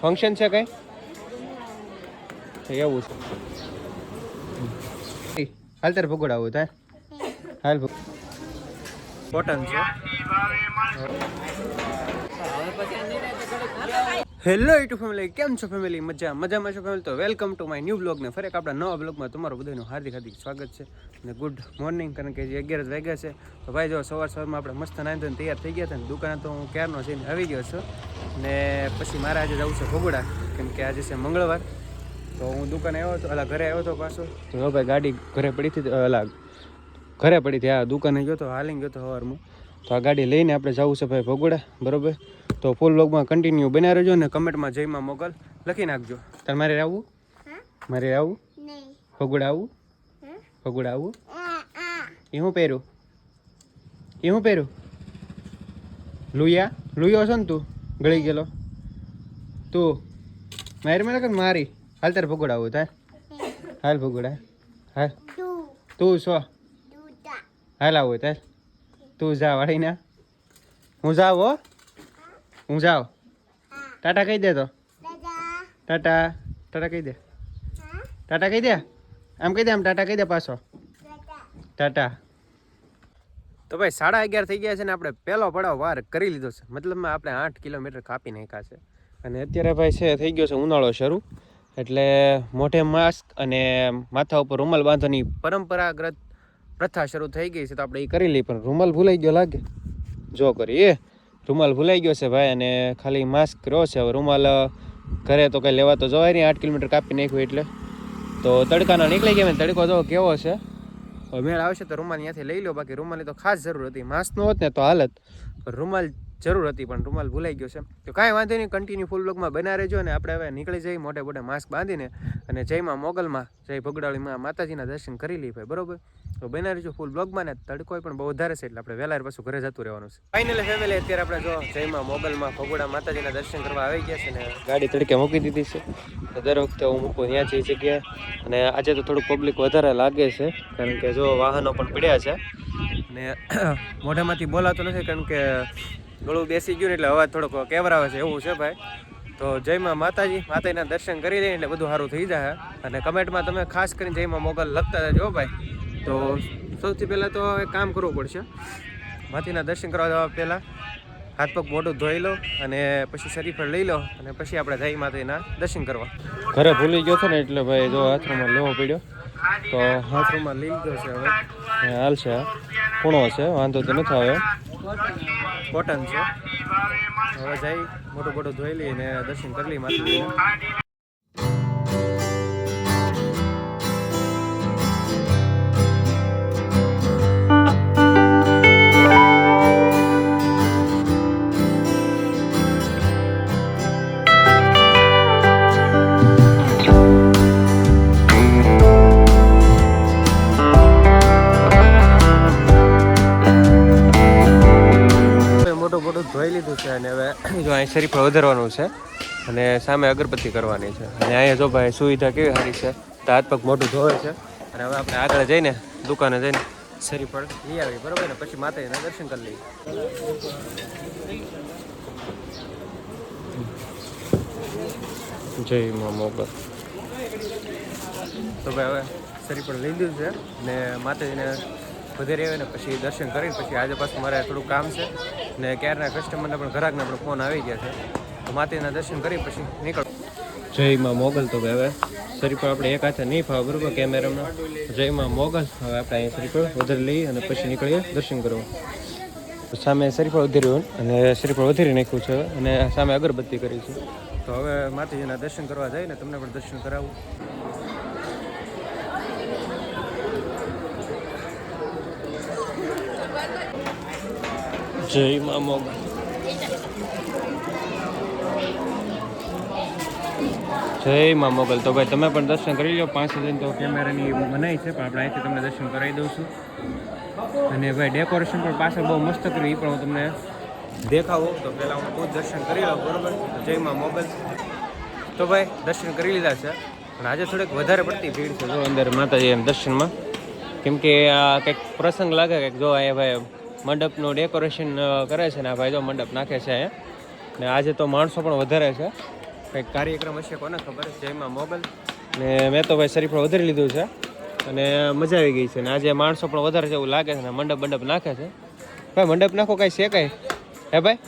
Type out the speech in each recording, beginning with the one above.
Function છે કઈ? એવું છે. હાલ તારે ભગોડ આવું થાય. હાલ કોટન છે. હેલો યુટ્યુબ ફેમિલી કેમ છો ફેમિલી મજા મજામાં છો ફેમિલી તો welcome to my new blog ને ફરી એક આપણા નવા બ્લોગમાં તમારું બધાનું હાર્દિક હાર્દિક સ્વાગત છે અને ગુડ મોર્નિંગ કારણ કે જે અગિયાર વાગ્યા છે. તો ભાઈ જો સવાર સવારમાં આપણે મસ્ત નાઈ તૈયાર થઈ ગયા હતા ને દુકાને તો હું ક્યારનો જઈને આવી ગયો છું. ને પછી મારે આજે જવું છે ભોગડા કેમ કે આજે છે મંગળવાર. તો હું દુકાને આવ્યો હતો, અલા ઘરે આવ્યો હતો પાછો. તો હવે ભાઈ ગાડી ઘરે પડી હતી, અલા ઘરે પડી હતી, આ દુકાને ગયો તો, હાલીને ગયો તો સવારમાં. તો આ ગાડી લઈને આપણે જવું છે ભાઈ ભગોડા બરોબર? તો ફૂલ વ્લોગમાં કન્ટિન્યુ બન્યા રહેજો ને કમેન્ટમાં જયમાં મોગલ લખી નાખજો. તારે મારે આવવું મારે આવવું ભગોડા આવવું ભગોડા આવવું એ હું પહેરું? એ હું પહેરું? લુયા? લુયો છો ને તું? ગળી ગયેલો. તું મારી મેળે કે મારી. હાલ તારે ભૂગોડાવું થાય હાલ ભૂગોડા હાલ. તું છો હાલ આવું તાર. તું જા વાળીને હું જાવ હો. હું જાવ ટાટા કહી દે તો. ટાટા. ટાટા કહી દે. ટાટા કહી દે? આમ કહી દે આમ ટાટા કહી દે પાછો. ટાટા. તો ભાઈ સાડા અગિયાર થઈ ગયા છે ને આપણે પહેલો પડાવ વાર કરી લીધો છે. મતલબમાં આપણે આઠ કિલોમીટર કાપી નાખ્યા છે. અને અત્યારે ભાઈ છે, થઈ ગયો છે ઉનાળો શરૂ. એટલે મોઢે માસ્ક અને માથા ઉપર રૂમાલ બાંધવાની પરંપરાગત પ્રથા શરૂ થઈ ગઈ છે તો આપણે એ કરી લઈએ. પણ રૂમાલ ભૂલાઈ ગયો લાગે. જો કરી એ રૂમાલ ભૂલાઈ ગયો છે ભાઈ અને ખાલી માસ્ક રહ્યો છે. હવે રૂમાલ ઘરે તો કંઈ લેવા તો જવાય નહીં. આઠ કિલોમીટર કાપી નાખ્યું એટલે. તો તડકાનો નીકળી ગયા તડકો જો કેવો છે? મેળ આવશે તો રૂમાલ ત્યાંથી લઈ લો બાકી રૂમાલની તો ખાસ જરૂર હતી. માસ્કનો હોત ને તો હાલત. રૂમાલ જરૂર હતી, પણ રૂમાલ ભૂલાઈ ગયો છે. તો કાંઈ વાંધો નહીં કન્ટિન્યુ ફૂલ બ્લોગમાં બના રહેજો અને આપણે હવે નીકળી જઈએ મોટે મોટે માસ્ક બાંધીને અને જયમાં મોગલમાં, જય ભગડાળીમાં માતાજીના દર્શન કરી લઈએ ભાઈ, બરોબર? તો બના રહેજો ફૂલ બ્લોગમાં ને તડકો પણ બહુ વધારે છે, એટલે આપણે વહેલા પાછું ઘરે જતું રહેવાનું છે. ફાઇનલી ફેમિલી અત્યારે આપણે જો જયમાં મોગલમાં ભગોડા માતાજીના દર્શન કરવા આવી ગયા છે ને ગાડી તડકે મૂકી દીધી છે. દર વખતે હું મૂકું ત્યાં જે જગ્યાએ અને આજે તો થોડુંક પબ્લિક વધારે લાગે છે, કારણ કે જો વાહનો પણ પડ્યા છે. અને મોઢામાંથી બોલાતો નથી, કારણ કે ગળું બેસી ગયું ને એટલે અવાજ થોડોક કેવરાવે છે એવું છે ભાઈ. તો જયમાં માતાજી માતાજીના દર્શન કરી લઈએ એટલે બધું સારું થઈ જાય અને કમેન્ટમાં તમે ખાસ કરીને જયમાં મોગલ લખતા રહેજો ભાઈ. તો સૌથી પહેલાં તો એક કામ કરવું પડશે. માતાજીના દર્શન કરવા જવા પહેલાં હાથ પગ મોઢું ધોઈ લો અને પછી શરીફળ લઈ લો અને પછી આપણે જઈ માતાજીના દર્શન કરવા. ઘરે ભૂલી ગયો હતો ને એટલે ભાઈ જો હાથમાં લેવો પડ્યો. તો હાથમાં લઈ લીધો છે હવે. હાલ છે. ખૂણો છે? વાંધો તો નથી આવે. કોટન છે. હવે જઈ મોટું મોટું ધોઈ લઈએ ને દર્શન કરી લઈએ માતાજીના. શરીફળ વધારવાનું છે અને સામે અગરબત્તી કરવાની છે. અને અહીંયા જો ભાઈ સુવિધા કેવી સારી છે. તો હાથ પગ મોટું ધોવે છે. અને હવે આપણે આગળ જઈને દુકાને જઈને શરીફ લઈ આવી બરોબર ને? પછી માતાજીના દર્શન કરી લઈએ. જય મા મોગલ. તો ભાઈ હવે શરીફળ લઈ લીધું છે ને માતાજીને વધારે આવે ને પછી દર્શન કરીને પછી આજે પાછું મારે થોડું કામ છે. ને ક્યારના કસ્ટમરને પણ ઘરાકના પણ ફોન આવી ગયા છે. તો માતાજીના દર્શન કરી પછી નીકળ. જય માં મોગલ તો હવે શરીફળ આપણે એક હાથે નહીં ફાવે બરોબર કેમેરામાં. જય માં મોગલ. હવે આપણે અહીંયા શરીફળ વધારે લઈએ અને પછી નીકળીએ દર્શન કરવા. સામે શરીફળ વધાર્યું અને શરીફળ વધારી નાખ્યું છે અને સામે અગરબત્તી કરી છે. તો હવે માતાજીના દર્શન કરવા જઈને તમને પણ દર્શન કરાવું. જય મા મોગલ જય મા મોગલ તો ભાઈ તમે પણ દર્શન કરી લો પાંચ હજાર તો કેમેરાની મનાઈ છે પણ આપણે અહીંથી તમને દર્શન કરાવી દઉં છું અને ભાઈ ડેકોરેશન પણ પાછળ બહુ મસ્ત કર્યું એ પણ હું તમને દેખાવો તો પહેલાં હું ખુદ દર્શન કરી લઉં બરોબર જય મા મોગલ તો ભાઈ દર્શન કરી લીધા છે પણ આજે થોડીક વધારે પડતી ભીડ છે જો અંદર માતાજી એમ દર્શનમાં કેમ કે આ કંઈક પ્રસંગ લાગે કે જો અહીંયા ભાઈ મંડપનું ડેકોરેશન કરે છે ને આ ભાઈ જો મંડપ નાખે છે ને આજે તો માણસો પણ વધારે છે. કંઈક કાર્યક્રમ હશે કોને ખબર? જેમાં મોબાઈલ. ને મેં તો ભાઈ શરીફળ વધારી લીધું છે. અને મજા આવી ગઈ છે. ને આજે માણસો પણ વધારે છે એવું લાગે છે ને મંડપ મંડપ નાખે છે. ભાઈ, મંડપ નાખો કાંઈ છે કાંઈ? હે ભાઈ?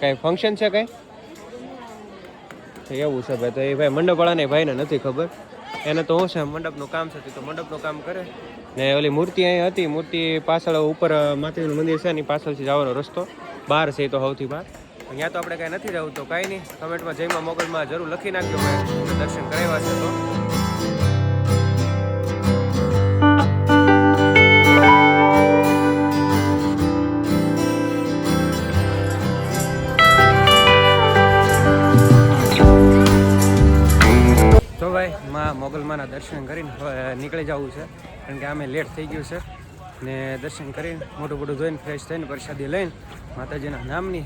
કાંઈ ફંક્શન છે કાંઈ? એવું છે ભાઈ. તો એ ભાઈ મંડપવાળાને ભાઈને નથી ખબર. એને તો શું છે, મંડપનું કામ છે, તે મંડપનું કામ કરે. ને ઓલી મૂર્તિ અહીં હતી, મૂર્તિ પાછળ ઉપર માતાજીનું મંદિર છે, એની પાછળથી જવાનો રસ્તો. બહાર છે તો સૌથી બહાર. અહીંયા તો આપણે કાંઈ નથી રહેવું તો કાંઈ નહીં. કમેન્ટમાં જઈમાં મોગલમાં જરૂર લખી નાખજો દર્શન કરાવ્યા છે તો. ભાઈ માં મોગલમાના દર્શન કરીને હવે નીકળી જવું છે. કારણ કે આમે લેટ થઈ ગયું છે. ને દર્શન કરીને મોટું મોટું ધોઈને ફ્રેશ થઈને પ્રસાદી લઈને માતાજીના નામની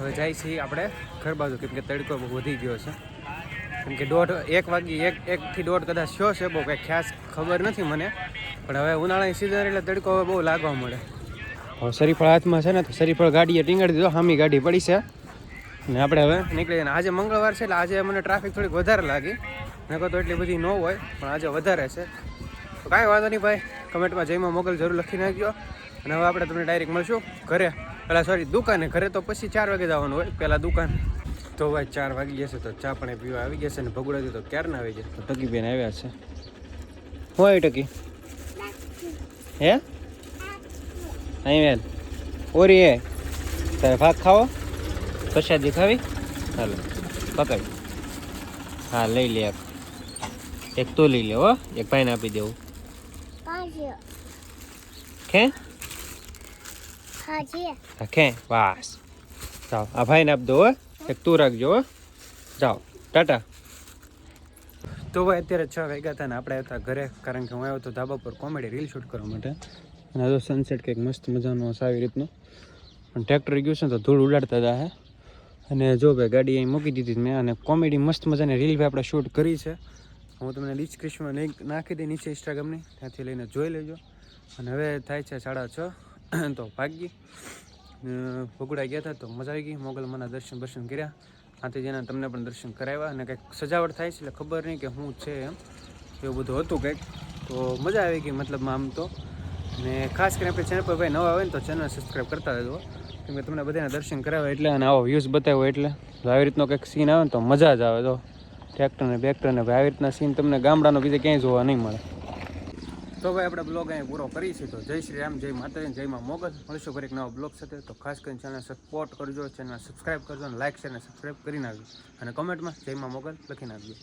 હવે જાય છીએ આપણે ઘર બાજુ. કેમ કે તડકો બહુ વધી ગયો છે. કેમ કે દોઢ, એક વાગી, એક, એકથી દોઢ કદાચ શો છે. બહુ કંઈ ખાસ ખબર નથી મને. પણ હવે ઉનાળાની સિઝન એટલે તડકો હવે બહુ લાગવા મળે. હવે શરીફળ હાથમાં છે ને, તો શરીફળ ગાડીએ ટીંગાડી દીધો, હામી ગાડી પડી છે. ને આપણે હવે નીકળી જઈએ. આજે મંગળવાર છે એટલે આજે મને ટ્રાફિક થોડીક વધારે લાગી. નકર તો એટલી બધી ન હોય, પણ આજે વધારે છે. તો કાંઈ વાંધો નહીં ભાઈ, કમેન્ટમાં જઈમાં મોગલ જરૂર લખી નાખજો. અને હવે આપણે તમને ડાયરેક્ટ મળશું ઘરે. પેલા સોરી દુકાને. ઘરે તો પછી ચાર વાગે જવાનું હોય પહેલાં દુકાન. તો ભાઈ, ચાર વાગી જશે તો ચા પણ પીવા આવી જશે ને ભગુડાથી તો ક્યારના આવી જશે તો ટકી બેન આવ્યા છે. હું આવી ટકી? હે? અહીં બેન. ઓરી એ. તારે ભાગ ખાવો? પ્રસાદી ખાવી હાલો પકડ. હા લઈ લે એક એક તો લઈ લે હો એક ભાઈને આપી દેવું. ખે? હા ખે? વાસ જાઓ આ ભાઈને આપી દો હો એક તું રાખજો હો. જાઓ ટાટા. તો ભાઈ અત્યારે છ વાગ્યા હતા ને આપણે હતા ઘરે કારણ કે હું આવ્યો હતો ધાબા પર કોમેડી રીલ શૂટ કરવા માટે. અને આ જો સનસેટ કંઈક મસ્ત મજાનો હશે આવી રીતનું. પણ ટ્રેક્ટર ગયું છે ને તો ધૂળ ઉડાડતા હતા હે. અને જો ભાઈ ગાડી અહીં મૂકી દીધી મેં અને કોમેડી મસ્ત મજાની રીલ ભાઈ આપણે શૂટ કરી છે. હું તમને ડિસ્ક્રિપ્શનમાં લિંક નાખી દઈ નીચે ઇન્સ્ટાગ્રામની ત્યાંથી લઈને જોઈ લેજો. અને હવે થાય છે સાડા છ. તો ભાગી. ભોગડા ગયા હતા તો મજા આવી ગઈ. મોગલમાના દર્શન દર્શન કર્યા. આથી જેના તમને પણ દર્શન કરાવ્યા. અને કંઈક સજાવટ થાય છે એટલે ખબર નહીં કે શું છે એમ. એવું બધું હતું કંઈક. તો મજા આવી ગઈ મતલબમાં આમ તો. ને ખાસ કરીને આપણે ચેનલ પર ભાઈ નવા આવે ને તો ચેનલ સબસ્ક્રાઈબ કરતા રહેજો. કેમ કે તમને બધાને દર્શન કરાવે એટલે અને આવો વ્યૂઝ બતાવ્યો એટલે. આવી રીતનો કંઈક સીન આવે ને તો મજા જ આવે. તો ટ્રેક્ટર બેક્ટરને ભાઈ, આવી રીતના સીન તમને ગામડાનો બીજે ક્યાંય જોવા નહીં મળે. તો ભાઈ, આપણે બ્લોગ અહીં પૂરો છીએ તો જય શ્રી રામ, જય માતાજી, જય માં મોગલ. મળીશું ફરી એક નવો બ્લોગ સાથે. તો ખાસ કરીને ચેનલ સપોર્ટ કરજો ચેનલ સબસ્ક્રાઈબ કરજો અને લાઇક શેર અને સબસ્ક્રાઈબ કરી નાખજો. અને કમેન્ટમાં જય માં મોગલ લખી નાખજો.